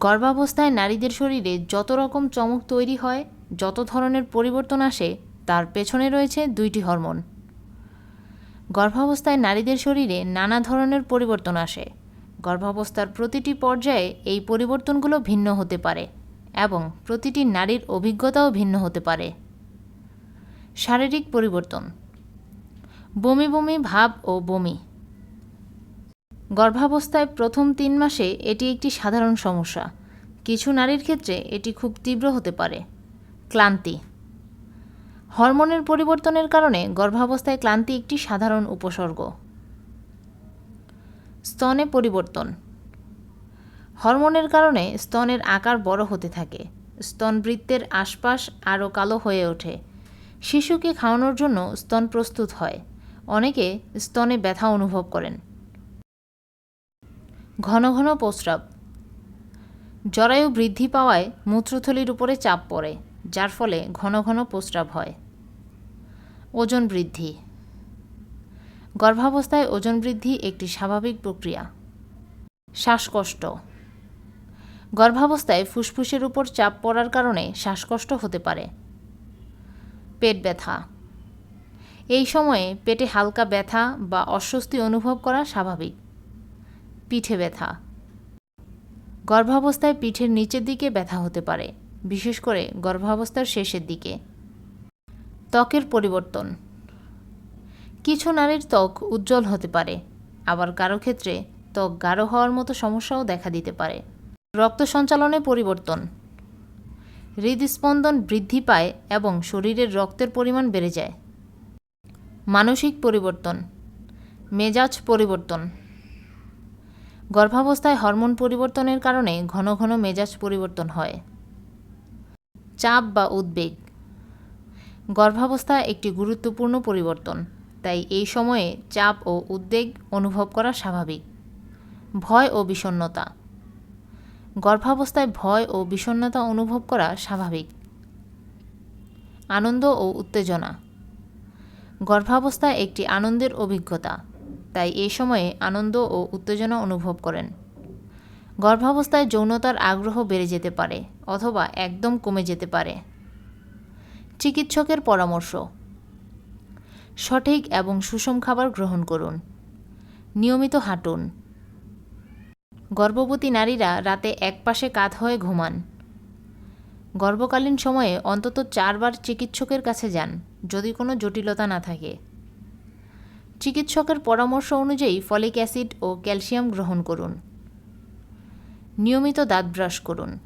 গর্ভাবস্থায় নারীদের শরীরে যত রকম চমক তৈরি হয়, যত ধরনের পরিবর্তন আসে, তার পেছনে রয়েছে দুইটি হরমোন। গর্ভাবস্থায় নারীদের শরীরে নানা ধরনের পরিবর্তন আসে। গর্ভাবস্থার প্রতিটি পর্যায়ে এই পরিবর্তনগুলো ভিন্ন হতে পারে এবং প্রতিটি নারীর অভিজ্ঞতাও ভিন্ন হতে পারে। শারীরিক পরিবর্তন। বমি বমি ভাব ও বমি। গর্ভাবস্থায় প্রথম তিন মাসে এটি একটি সাধারণ সমস্যা। কিছু নারীর ক্ষেত্রে এটি খুব তীব্র হতে পারে। ক্লান্তি। হরমোনের পরিবর্তনের কারণে গর্ভাবস্থায় ক্লান্তি একটি সাধারণ উপসর্গ। স্তনে পরিবর্তন। হরমোনের কারণে স্তনের আকার বড় হতে থাকে। স্তনবৃত্তের আশপাশ আরও কালো হয়ে ওঠে। শিশুকে খাওয়ানোর জন্য স্তন প্রস্তুত হয়। অনেকে স্তনে ব্যথা অনুভব করেন। ঘন ঘন প্রস্রাব। জরায়ু বৃদ্ধি পাওয়ায় মূত্রথলির উপরে চাপ পড়ে, যার ফলে ঘন ঘন প্রস্রাব হয়। ওজন বৃদ্ধি। গর্ভাবস্থায় ওজন বৃদ্ধি একটি স্বাভাবিক প্রক্রিয়া। শ্বাসকষ্ট। গর্ভাবস্থায় ফুসফুসের উপর চাপ পড়ার কারণে শ্বাসকষ্ট হতে পারে। পেট ব্যথা। এই সময়ে পেটে হালকা ব্যথা বা অস্বস্তি অনুভব করা স্বাভাবিক। পিঠে ব্যথা। গর্ভাবস্থায় পিঠের নিচের দিকে ব্যথা হতে পারে, বিশেষ করে গর্ভাবস্থার শেষের দিকে। ত্বকের পরিবর্তন। কিছু নারীর ত্বক উজ্জ্বল হতে পারে, আবার কারও ক্ষেত্রে ত্বক গাঢ় হওয়ার মতো সমস্যাও দেখা দিতে পারে। রক্ত সঞ্চালনে পরিবর্তন। হৃদস্পন্দন বৃদ্ধি পায় এবং শরীরের রক্তের পরিমাণ বেড়ে যায়। মানসিক পরিবর্তন। মেজাজ পরিবর্তন। গর্ভাবস্থায় হরমোন পরিবর্তনের কারণে ঘন ঘন মেজাজ পরিবর্তন হয়। চাপ বা উদ্বেগ। গর্ভাবস্থা একটি গুরুত্বপূর্ণ পরিবর্তন, তাই এই সময়ে চাপ ও উদ্বেগ অনুভব করা স্বাভাবিক। ভয় ও বিষণ্ণতা। গর্ভাবস্থায় ভয় ও বিষণ্ণতা অনুভব করা স্বাভাবিক। আনন্দ ও উত্তেজনা। গর্ভাবস্থা একটি আনন্দের অভিজ্ঞতা। তাই এই সময়ে আনন্দ ও উত্তেজনা অনুভব করেন। গর্ভাবস্থায় যৌনতার আগ্রহ বেড়ে যেতে পারে অথবা একদম কমে যেতে পারে। চিকিৎসকের পরামর্শ। সঠিক এবং সুষম খাবার গ্রহণ করুন। নিয়মিত হাঁটুন। গর্ভবতী নারীরা রাতে একপাশে কাত হয়ে ঘুমান। গর্ভকালীন সময়ে অন্তত চারবার চিকিৎসকের কাছে যান যদি কোনো জটিলতা না থাকে। চিকিৎসকের পরামর্শ অনুযায়ী ফলিক অ্যাসিড ও ক্যালসিয়াম গ্রহণ করুন। নিয়মিত দাঁত ব্রাশ করুন।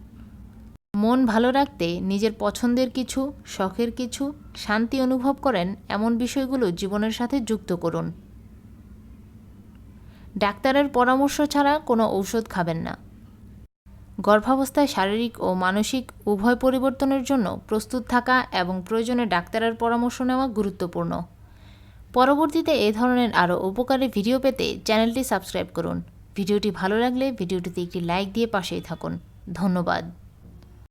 মন ভালো রাখতে নিজের পছন্দের কিছু, শখের কিছু, শান্তি অনুভব করেন এমন বিষয়গুলো জীবনের সাথে যুক্ত করুন। ডাক্তারের পরামর্শ ছাড়া কোনো ঔষধ খাবেন না। গর্ভাবস্থায় শারীরিক ও মানসিক উভয় পরিবর্তনের জন্য প্রস্তুত থাকা এবং প্রয়োজনে ডাক্তারের পরামর্শ নেওয়া গুরুত্বপূর্ণ। পরবর্তীতে এ ধরনের আরও উপকারী ভিডিও পেতে চ্যানেলটি সাবস্ক্রাইব করুন। ভিডিওটি ভালো লাগলে ভিডিওটিতে একটি লাইক দিয়ে পাশেই থাকুন। ধন্যবাদ।